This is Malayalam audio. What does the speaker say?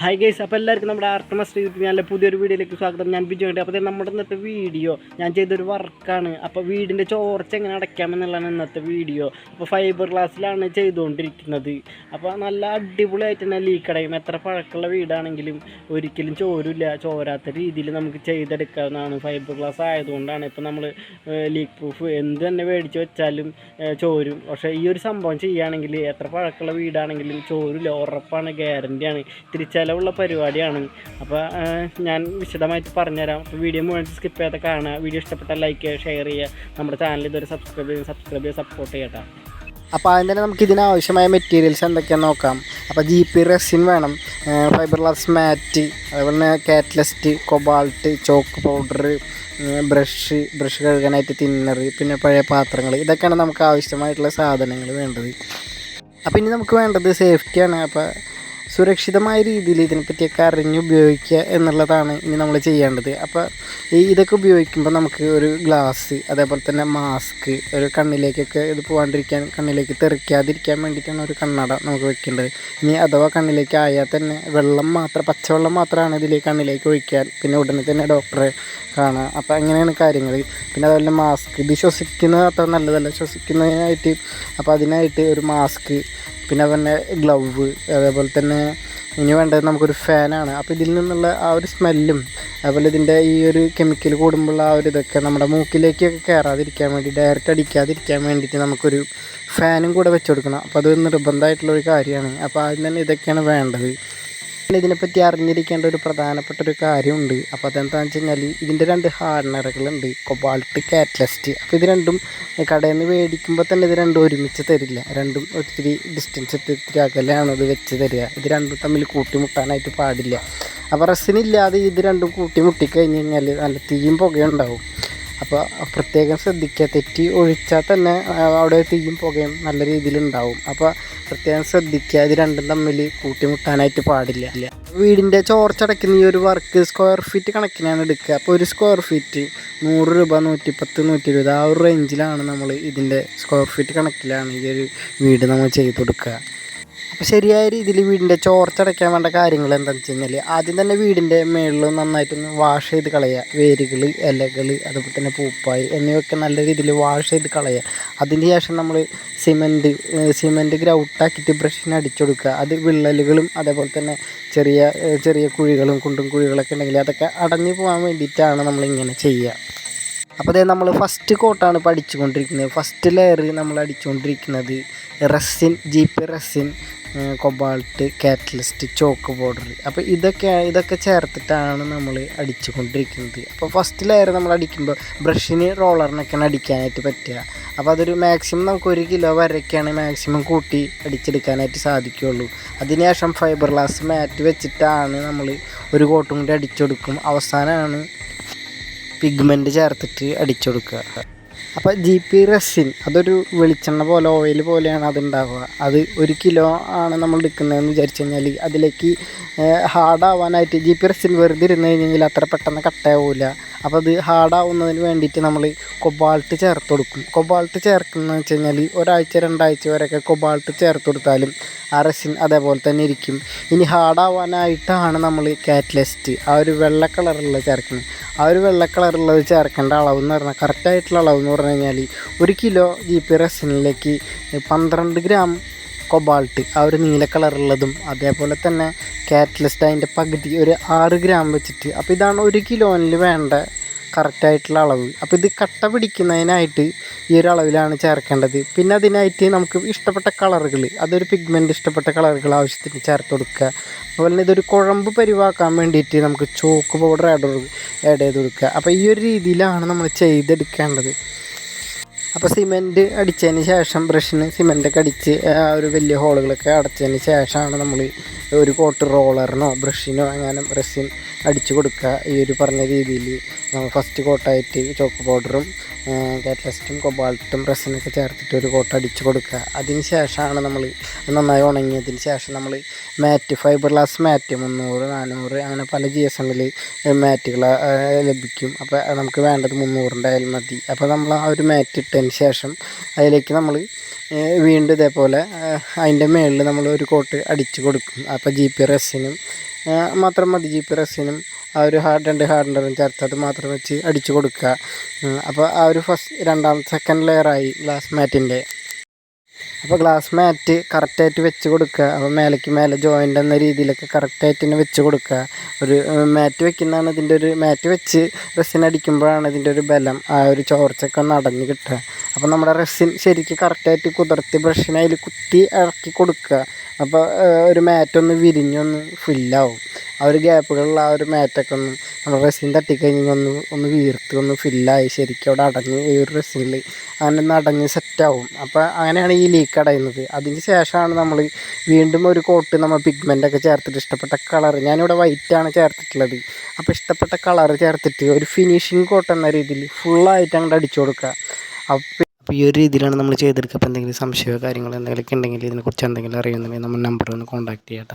ഹായ് ഗൈസ് അപ്പോൾ എല്ലാവർക്കും നമ്മുടെ ആർട്ടമസ് ചാനലിലെ പുതിയൊരു വീഡിയോയിലേക്ക് സ്വാഗതം. ഞാൻ ബിജു ഉണ്ട് അപ്പോൾ നമ്മുടെ ഇന്നത്തെ വീഡിയോ ഞാൻ ചെയ്തൊരു വർക്കാണ്. അപ്പോൾ വീടിന്റെ ചോർച്ച എങ്ങനെ അടയ്ക്കാമെന്നുള്ളതാണ് ഇന്നത്തെ വീഡിയോ. അപ്പോൾ ഫൈബർ ഗ്ലാസ്സിലാണ് ചെയ്തുകൊണ്ടിരിക്കുന്നത്. അപ്പോൾ നല്ല അടിപൊളിയായിട്ട് തന്നെ ലീക്ക് അടയും. എത്ര പഴക്കമുള്ള വീടാണെങ്കിലും ഒരിക്കലും ചോരില്ല. ചോരാത്ത രീതിയിൽ നമുക്ക് ചെയ്തെടുക്കാവുന്നതാണ്. ഫൈബർ ഗ്ലാസ് ആയതുകൊണ്ടാണ് ഇപ്പോൾ നമ്മൾ ലീക്ക് പ്രൂഫ് എന്ത് തന്നെ മേടിച്ച് വെച്ചാലും ചോരും. പക്ഷേ ഈ ഒരു സംഭവം ചെയ്യുകയാണെങ്കിൽ എത്ര പഴക്കമുള്ള വീടാണെങ്കിലും ചോരില്ല. ഉറപ്പാണ് ഗ്യാരന്റിയാണ് ഇത്തിരി ചിലവുള്ള പരിപാടിയാണ്. അപ്പോൾ ഞാൻ വിശദമായിട്ട് പറഞ്ഞുതരാം. അപ്പോൾ വീഡിയോ മുഴുവൻ സ്കിപ്പ് ചെയ്യാതെ കാണുക. വീഡിയോ ഇഷ്ടപ്പെട്ടാൽ ലൈക്ക് ചെയ്യുക ഷെയർ ചെയ്യുക. നമ്മുടെ ചാനൽ ഇതുവരെ സബ്സ്ക്രൈബ് ചെയ്യുക സബ്സ്ക്രൈബ് ചെയ്യുക സപ്പോർട്ട് ചെയ്യട്ടോ. അപ്പോൾ ആദ്യം തന്നെ നമുക്ക് ഇതിനാവശ്യമായ മെറ്റീരിയൽസ് എന്തൊക്കെയാണെന്ന് നോക്കാം. അപ്പോൾ ജി പി റെസിൻ വേണം. ഫൈബർ ഗ്ലാസ് മാറ്റ് അതുപോലെ തന്നെ catalyst cobalt chalk powder brush brush കഴുകാനായിട്ട് thinner പിന്നെ പഴയ പാത്രങ്ങൾ. ഇതൊക്കെയാണ് നമുക്ക് ആവശ്യമായിട്ടുള്ള സാധനങ്ങൾ വേണ്ടത്. അപ്പോൾ ഇനി നമുക്ക് വേണ്ടത് സേഫ്റ്റിയാണ് അപ്പോൾ സുരക്ഷിതമായ രീതിയിൽ ഇതിനെപ്പറ്റിയൊക്കെ അറിഞ്ഞ് ഉപയോഗിക്കുക എന്നുള്ളതാണ് ഇനി നമ്മൾ ചെയ്യേണ്ടത്. അപ്പോൾ ഈ ഇതൊക്കെ ഉപയോഗിക്കുമ്പോൾ നമുക്ക് ഒരു ഗ്ലാസ് അതേപോലെ തന്നെ മാസ്ക് ഒരു കണ്ണിലേക്കൊക്കെ ഇത് പോകാണ്ടിരിക്കാൻ കണ്ണിലേക്ക് തെറിക്കാതിരിക്കാൻ വേണ്ടിയിട്ടാണ് ഒരു കണ്ണട നമുക്ക് വെക്കേണ്ടത്. ഇനി അഥവാ കണ്ണിലേക്ക് ആയാൽ തന്നെ വെള്ളം മാത്രം പച്ചവെള്ളം മാത്രമാണ് ഇതിൽ കണ്ണിലേക്ക് ഒഴിക്കാൻ പിന്നെ ഉടനെ തന്നെ ഡോക്ടറെ കാണുക. അപ്പോൾ അങ്ങനെയാണ് കാര്യങ്ങൾ. പിന്നെ അതുപോലെ മാസ്ക്. ഇത് ശ്വസിക്കുന്നത് അത്ര നല്ലതല്ല. ശ്വസിക്കുന്നതിനായിട്ട് അപ്പോൾ അതിനായിട്ട് ഒരു മാസ്ക് പിന്നെ തന്നെ ഗ്ലൗവ് അതേപോലെ തന്നെ ഇനി വേണ്ടത് നമുക്കൊരു ഫാനാണ് അപ്പോൾ ഇതിൽ നിന്നുള്ള ആ ഒരു സ്മെല്ലും അതുപോലെ ഇതിന്റെ ഈ ഒരു കെമിക്കൽ കൂടുമ്പോൾ ആ ഒരു ഇതൊക്കെ നമ്മുടെ മൂക്കിലേക്കൊക്കെ കയറാതിരിക്കാൻ വേണ്ടി ഡയറക്റ്റ് അടിക്കാതിരിക്കാൻ വേണ്ടിയിട്ട് നമുക്കൊരു ഫാനും കൂടെ വെച്ച് കൊടുക്കണം. അപ്പോൾ അത് നിർബന്ധമായിട്ടുള്ളൊരു കാര്യമാണ്. അപ്പോൾ ആദ്യം തന്നെ ഇതൊക്കെയാണ് വേണ്ടത്. ഇതിനെപ്പറ്റി അറിഞ്ഞിരിക്കേണ്ട ഒരു പ്രധാനപ്പെട്ട ഒരു കാര്യമുണ്ട്. അപ്പോൾ അതെന്താണെന്ന് വെച്ച് കഴിഞ്ഞാൽ ഇതിന്റെ രണ്ട് ഹാർണറുകളുണ്ട് കൊബാൾട്ട് കാറ്റലിസ്റ്റ് അപ്പോൾ ഇത് രണ്ടും കടയിൽ നിന്ന് മേടിക്കുമ്പോൾ തന്നെ ഇത് രണ്ടും ഒരുമിച്ച് തരില്ല. രണ്ടും ഒത്തിരി ഡിസ്റ്റൻസ് ഒത്തിരി അകലെയാണ് അത് വെച്ച് തരിക. ഇത് രണ്ടും തമ്മിൽ കൂട്ടിമുട്ടാനായിട്ട് പാടില്ല. അപ്പോൾ റസിനില്ലാതെ ഇത് രണ്ടും കൂട്ടിമുട്ടിക്കഴിഞ്ഞ് കഴിഞ്ഞാൽ നല്ല തീയും പുകയുണ്ടാവും അപ്പോൾ പ്രത്യേകം ശ്രദ്ധിക്കുക. തെറ്റി ഒഴിച്ചാൽ തന്നെ അവിടെ തീയും പുകയും നല്ല രീതിയിൽ ഉണ്ടാവും. അപ്പോൾ പ്രത്യേകം ശ്രദ്ധിക്കുക. ഇത് രണ്ടും തമ്മിൽ കൂട്ടിമുട്ടാനായിട്ട് പാടില്ല. ഇല്ല വീടിന്റെ ചോർച്ചടയ്ക്കുന്ന ഈ ഒരു വർക്ക് സ്ക്വയർ ഫീറ്റ് കണക്കിനാണ് എടുക്കുക. അപ്പോൾ ഒരു സ്ക്വയർ ഫീറ്റ് നൂറ് രൂപ നൂറ്റിപ്പത്ത് നൂറ്റി ഇരുപത് ആ ഒരു റേഞ്ചിലാണ് നമ്മൾ ഇതിന്റെ സ്ക്വയർ ഫീറ്റ് കണക്കിലാണ് ഈ ഒരു വീട് നമ്മൾ ചെയ്ത് കൊടുക്കുക. അപ്പോൾ ശരിയായ രീതിയിൽ വീടിന്റെ ചോർച്ചടയ്ക്കാൻ വേണ്ട കാര്യങ്ങൾ എന്താണെന്ന് വെച്ച് കഴിഞ്ഞാൽ ആദ്യം തന്നെ വീടിന്റെ മുകളിൽ നന്നായിട്ടൊന്ന് വാഷ് ചെയ്ത് കളയുക. വേരുകൾ ഇലകൾ അതുപോലെ തന്നെ പൂപ്പായി എന്നിവയൊക്കെ നല്ല രീതിയിൽ വാഷ് ചെയ്ത് കളയുക. അതിന് ശേഷം നമ്മൾ സിമന്റ് സിമന്റ് ഗ്രൗട്ടാക്കിയിട്ട് ബ്രഷിന് അടിച്ചു കൊടുക്കുക. അത് വിള്ളലുകളും അതേപോലെ തന്നെ ചെറിയ ചെറിയ കുഴികളും കുണ്ടും കുഴികളൊക്കെ ഉണ്ടെങ്കിൽ അതൊക്കെ അടഞ്ഞു പോകാൻ വേണ്ടിയിട്ടാണ് നമ്മളിങ്ങനെ ചെയ്യുക. അപ്പോൾ അതേ നമ്മൾ ഫസ്റ്റ് കോട്ടാണ് ഇപ്പോൾ അടിച്ചുകൊണ്ടിരിക്കുന്നത്. ഫസ്റ്റ് ലെയർ നമ്മൾ അടിച്ചുകൊണ്ടിരിക്കുന്നത് resin G P resin. Cobalt catalyst chalk powder. അപ്പോൾ ഇതൊക്കെ ഇതൊക്കെ ചേർത്തിട്ടാണ് നമ്മൾ അടിച്ചുകൊണ്ടിരിക്കുന്നത്. അപ്പോൾ ഫസ്റ്റ് ലെയർ നമ്മൾ അടിക്കുമ്പോൾ ബ്രഷിന് റോളറിനൊക്കെയാണ് അടിക്കാനായിട്ട് പറ്റുക. അപ്പോൾ അതൊരു മാക്സിമം നമുക്ക് ഒരു കിലോ വരെയൊക്കെയാണ് മാക്സിമം കൂട്ടി അടിച്ചെടുക്കാനായിട്ട് സാധിക്കുകയുള്ളൂ അതിനുശേഷം ഫൈബർ ഗ്ലാസ് മാറ്റ് വെച്ചിട്ടാണ് നമ്മൾ ഒരു കോട്ടും കൂടി അടിച്ചെടുക്കും. അവസാനമാണ് പിഗ്മെന്റ് ചേർത്തിട്ട് അടിച്ചു കൊടുക്കുക അപ്പോൾ ജി പി റെസിൻ അതൊരു വെളിച്ചെണ്ണ പോലെ ഓയിൽ പോലെയാണ് അത് ഉണ്ടാവുക അത് ഒരു കിലോ ആണ് നമ്മൾ എടുക്കുന്നതെന്ന് വിചാരിച്ചു കഴിഞ്ഞാൽ അതിലേക്ക് ഹാർഡാവാനായിട്ട് ജി പി റെസിൻ വെറുതെ ഇരുന്ന് കഴിഞ്ഞാൽ അത്ര പെട്ടെന്ന് കട്ടാവില്ല അപ്പോൾ അത് ഹാർഡാവുന്നതിന് വേണ്ടിയിട്ട് നമ്മൾ കൊബാൾട്ട് ചേർത്ത് കൊടുക്കും. കൊബാൾട്ട് ചേർക്കുന്നതെന്ന് വെച്ച് കഴിഞ്ഞാൽ ഒരാഴ്ച രണ്ടാഴ്ച വരെയൊക്കെ കൊബാൾട്ട് ചേർത്ത് കൊടുത്താലും ആ റെസിൻ അതേപോലെ തന്നെ ഇരിക്കും. ഇനി ഹാർഡാവാനായിട്ടാണ് നമ്മൾ കാറ്റ്ലസ്റ്റ് ആ ഒരു വെള്ള കളറുള്ള ചേർക്കുന്നത്. ആ ഒരു വെള്ള കളറുള്ളത് ചേർക്കേണ്ട അളവ് എന്ന് പറഞ്ഞാൽ കറക്റ്റായിട്ടുള്ള അളവ് എന്ന് പറഞ്ഞു കഴിഞ്ഞാൽ ഒരു കിലോ ജി പി റെസിനിലേക്ക് പന്ത്രണ്ട് ഗ്രാം കൊബാൾട്ട് ആ ഒരു നീല കളറുള്ളതും അതേപോലെ തന്നെ കാറ്റലിസ്റ്റ് അതിന്റെ പകുതി ഒരു ആറ് ഗ്രാം വെച്ചിട്ട് അപ്പോൾ ഇതാണ് ഒരു കിലോനിൽ വേണ്ട കറക്റ്റായിട്ടുള്ള അളവ്. അപ്പോൾ ഇത് കട്ട പിടിക്കുന്നതിനായിട്ട് ഈ ഒരു അളവിലാണ് ചേർക്കേണ്ടത്. പിന്നെ അതിനായിട്ട് നമുക്ക് ഇഷ്ടപ്പെട്ട കളറുകൾ അതൊരു പിഗ്മെന്റ് ഇഷ്ടപ്പെട്ട കളറുകൾ ആവശ്യത്തിന് ചേർത്ത് കൊടുക്കുക. അതുപോലെ തന്നെ ഇതൊരു കുഴമ്പ് പരിവാക്കാൻ വേണ്ടിയിട്ട് നമുക്ക് ചോക്ക് പൗഡർ ആഡ് ആഡ് ചെയ്ത് കൊടുക്കുക. അപ്പോൾ ഈ ഒരു രീതിയിലാണ് നമ്മൾ ചെയ്തെടുക്കേണ്ടത്. അപ്പോൾ സിമെന്റ് അടിച്ചതിന് ശേഷം ബ്രഷിന് സിമെന്റൊക്കെ അടിച്ച് ആ ഒരു വലിയ ഹോളുകളൊക്കെ അടച്ചതിന് ശേഷമാണ് നമ്മൾ ഒരു കോട്ട് റോളറിനോ ബ്രഷിനോ അങ്ങനെ ബ്രഷിൻ അടിച്ചു കൊടുക്കുക. ഈ ഒരു പറഞ്ഞ രീതിയിൽ നമ്മൾ ഫസ്റ്റ് കോട്ടായിട്ട് ചോക്ക് പൗഡറും കാറ്റലസ്റ്റും കൊബാൾട്ടും റെസിനൊക്കെ ചേർത്തിട്ട് ഒരു കോട്ട് അടിച്ചു കൊടുക്കുക. അതിന് ശേഷമാണ് നമ്മൾ നന്നായി ഉണങ്ങിയതിന് ശേഷം നമ്മൾ മാറ്റ് ഫൈബർ ഗ്ലാസ് മാറ്റ് മുന്നൂറ് നാനൂറ് അങ്ങനെ പല ജി എസ് എമ്മിൽ മാറ്റുകൾ ലഭിക്കും. അപ്പോൾ നമുക്ക് വേണ്ടത് മുന്നൂറിന്റെ ആയാലും മതി. അപ്പോൾ നമ്മൾ ആ ഒരു മാറ്റ് ഇട്ടതിന് ശേഷം അതിലേക്ക് നമ്മൾ വീണ്ടും ഇതേപോലെ അതിന്റെ മുകളിൽ നമ്മൾ ഒരു കോട്ട് അടിച്ചു കൊടുക്കും. അപ്പോൾ ജി പി റെസിനും മാത്രം മതി ജി പി റെസിനും ആ ഒരു ഹാർഡ് രണ്ട് ഹാർഡ് ഉണ്ടായിരുന്നു ചേർത്ത് അത് മാത്രം വെച്ച് അടിച്ചു കൊടുക്കുക. അപ്പോൾ ആ ഒരു ഫസ്റ്റ് രണ്ടാമത്തെ സെക്കൻഡ് ലെയറായി ഗ്ലാസ് മാറ്റിന്റെ അപ്പോൾ ഗ്ലാസ് മാറ്റ് കറക്റ്റായിട്ട് വെച്ച് കൊടുക്കുക. അപ്പോൾ മേലേക്ക് മേലെ ജോയിന്റ് എന്ന രീതിയിലൊക്കെ കറക്റ്റായിട്ട് തന്നെ വെച്ച് കൊടുക്കുക. ഒരു മാറ്റ് വെക്കുന്നതാണ് ഇതിന്റെ ഒരു മാറ്റ് വെച്ച് റെസിൻ അടിക്കുമ്പോഴാണ് ഇതിന്റെ ഒരു ബലം ആ ഒരു ചോർച്ചയൊക്കെ ഒന്ന് അടഞ്ഞ് കിട്ടുക. അപ്പോൾ നമ്മുടെ റെസിൻ ശരിക്ക് കറക്റ്റായിട്ട് കുതിർത്തി ബ്രഷിനെ കുത്തി ഇറക്കി കൊടുക്കുക. അപ്പോൾ ഒരു മാറ്റൊന്ന് വിരിഞ്ഞൊന്ന് ഫില്ലാവും ആ ഒരു ഗ്യാപ്പുകളിലുള്ള ആ ഒരു മാറ്റൊക്കെ ഒന്ന് നമ്മൾ റെസിൻ തട്ടിക്കഴിഞ്ഞ് ഒന്ന് ഒന്ന് വീർത്ത് ഒന്ന് ഫില്ലായി ശരിക്കും അവിടെ അടഞ്ഞ് ഈ ഒരു റെസിനിൽ അങ്ങനെ ഒന്ന് അടഞ്ഞ് സെറ്റാവും അപ്പോൾ അങ്ങനെയാണ് ഈ ലീക്ക് അടയുന്നത്. അതിന് ശേഷമാണ് നമ്മൾ വീണ്ടും ഒരു കോട്ട് നമ്മൾ പിഗ്മെന്റൊക്കെ ചേർത്തിട്ട് ഇഷ്ടപ്പെട്ട കളർ ഞാനിവിടെ വൈറ്റാണ് ചേർത്തിട്ടുള്ളത്. അപ്പോൾ ഇഷ്ടപ്പെട്ട കളർ ചേർത്തിട്ട് ഒരു ഫിനിഷിങ് കോട്ട് എന്ന രീതിയിൽ ഫുള്ളായിട്ട് അങ്ങോട്ട് അടിച്ചു കൊടുക്കുക അപ്പോൾ അപ്പോൾ ഈ ഒരു രീതിയിലാണ് നമ്മൾ ചെയ്തെടുക്കുക അപ്പോൾ എന്തെങ്കിലും സംശയമോ കാര്യങ്ങളോ എന്തെങ്കിലുമൊക്കെ ഉണ്ടെങ്കിൽ ഇതിനെക്കുറിച്ച് എന്തെങ്കിലും അറിയുന്നുണ്ടെങ്കിൽ നമ്മൾ നമ്പർ ഒന്ന് കോൺടാക്ട് ചെയ്യാം